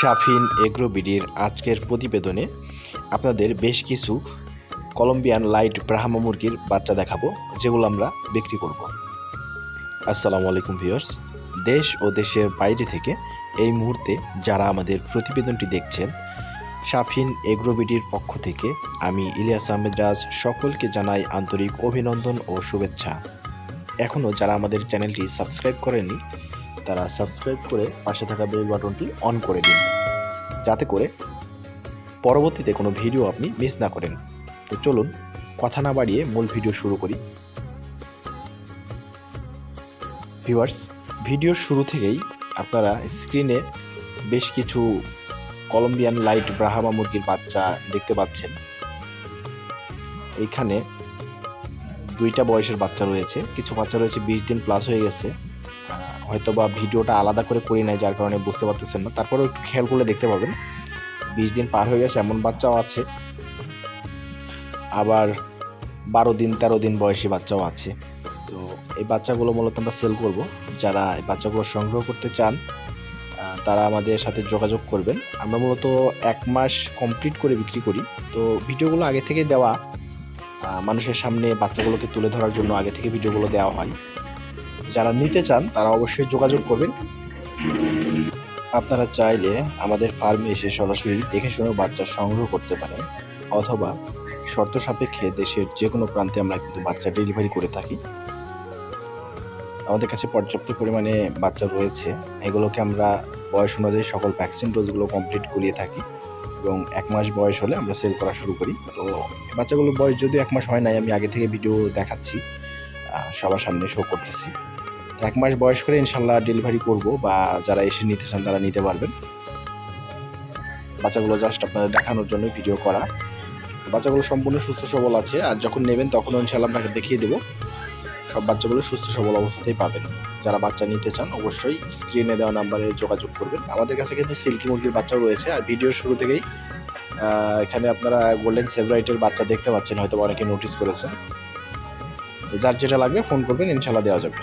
Shafin agro বিডির আজকের প্রতিবেদনে আপনাদের বেশ কিছু কলম্বিয়ান লাইট ব্রাহ্ম মুরগির বাচ্চা দেখাবো, যেগুলো আমরা বিক্রি করব। আসসালামু আলাইকুম ভিউয়ার্স। দেশ ও দেশের বাইরে থেকে এই মুহূর্তে যারা আমাদের প্রতিবেদনটি দেখছেন, শাফিন এগ্রো বিডির পক্ষ থেকে আমি ইলিয়াস আহমেদ রাজ সকলকে জানাই আন্তরিক অভিনন্দন ও শুভেচ্ছা। এখনও যারা আমাদের চ্যানেলটি সাবস্ক্রাইব করেননি তারা সাবস্ক্রাইব করে পাশে থাকা বেল বাটনটি অন করে দিন। যাতে করে পরবর্তীতে কোনো ভিডিও আপনি মিস না করেন। তো চলুন কথা না বাড়িয়ে মূল ভিডিও শুরু করি। ভিউয়ার্স ভিডিওর শুরু থেকেই আপনারা স্ক্রিনে বেশ কিছু কলম্বিয়ান লাইট ব্রাহামা মুরগির বাচ্চা দেখতে পাচ্ছেন। এইখানে দুইটা বয়সের বাচ্চা রয়েছে। কিছু বাচ্চা রয়েছে বিশ দিন প্লাস হয়ে গেছে। হয়তো বা ভিডিওটা আলাদা করে করি নাই, যার কারণে বুঝতে পারতেছেন না। তারপরেও একটু খেয়াল করলে দেখতে পাবেন। বিশ দিন পার হয়ে গেছে, এমন বাচ্চাও আছে। আবার বারো দিন, তেরো দিন বয়সী বাচ্চাও আছে। তো এই বাচ্চাগুলো মূলত আমরা সেল করব। যারা এই বাচ্চাগুলো সংগ্রহ করতে চান তারা আমাদের সাথে যোগাযোগ করবেন। আমরা মূলত এক মাস কমপ্লিট করে বিক্রি করি। তো ভিডিওগুলো আগে থেকে দেওয়া মানুষের সামনে বাচ্চাগুলোকে তুলে ধরার জন্য আগে থেকে ভিডিওগুলো দেওয়া হয়। যারা নিতে চান, তারা অবশ্যই যোগাযোগ করবেন। আপনারা চাইলে আমাদের ফার্মে এসে সরাসরি দেখে শুনে বাচ্চা সংগ্রহ করতে পারেন, অথবা শর্ত সাপেক্ষে দেশের যে কোনো প্রান্তে আমরা কিন্তু বাচ্চা ডেলিভারি করে থাকি। আমাদের কাছে পর্যাপ্ত পরিমাণে বাচ্চা রয়েছে। এগুলোকে আমরা বয়স অনুযায়ী সকল ভ্যাকসিন ডোজগুলো কমপ্লিট করিয়ে থাকি এবং এক মাস বয়স হলে আমরা সেল করা শুরু করি। তো বাচ্চাগুলোর বয়স যদিও এক মাস হয় নাই, আমি আগে থেকে ভিডিও দেখাচ্ছি সবার সামনে শো করতেছি। এক মাস বয়স করে ইনশাল্লাহ ডেলিভারি করব বা যারা এসে নিতে চান তারা নিতে পারবেন। বাচ্চাগুলো জাস্ট আপনাদের দেখানোর জন্য ভিডিও করা। বাচ্চাগুলো সম্পূর্ণ সুস্থ সবল আছে, আর যখন নেবেন তখন ইনশাল্লাহ আপনাকে দেখিয়ে দেবো। সব বাচ্চাগুলো সুস্থ সবল অবস্থাতেই পাবেন। যারা বাচ্চা নিতে চান অবশ্যই স্ক্রিনে দেওয়া নাম্বারে যোগাযোগ করবেন। আমাদের কাছে কিন্তু সিল্কি মুরগির বাচ্চাও রয়েছে, আর ভিডিওর শুরু থেকেই এখানে আপনারা গোল্ডেন সেভরাইটের বাচ্চা দেখতে পাচ্ছেন হয়তো অনেকে নোটিস করেছেন। যার যেটা লাগবে ফোন করবেন, ইনশাল্লাহ দেওয়া যাবে।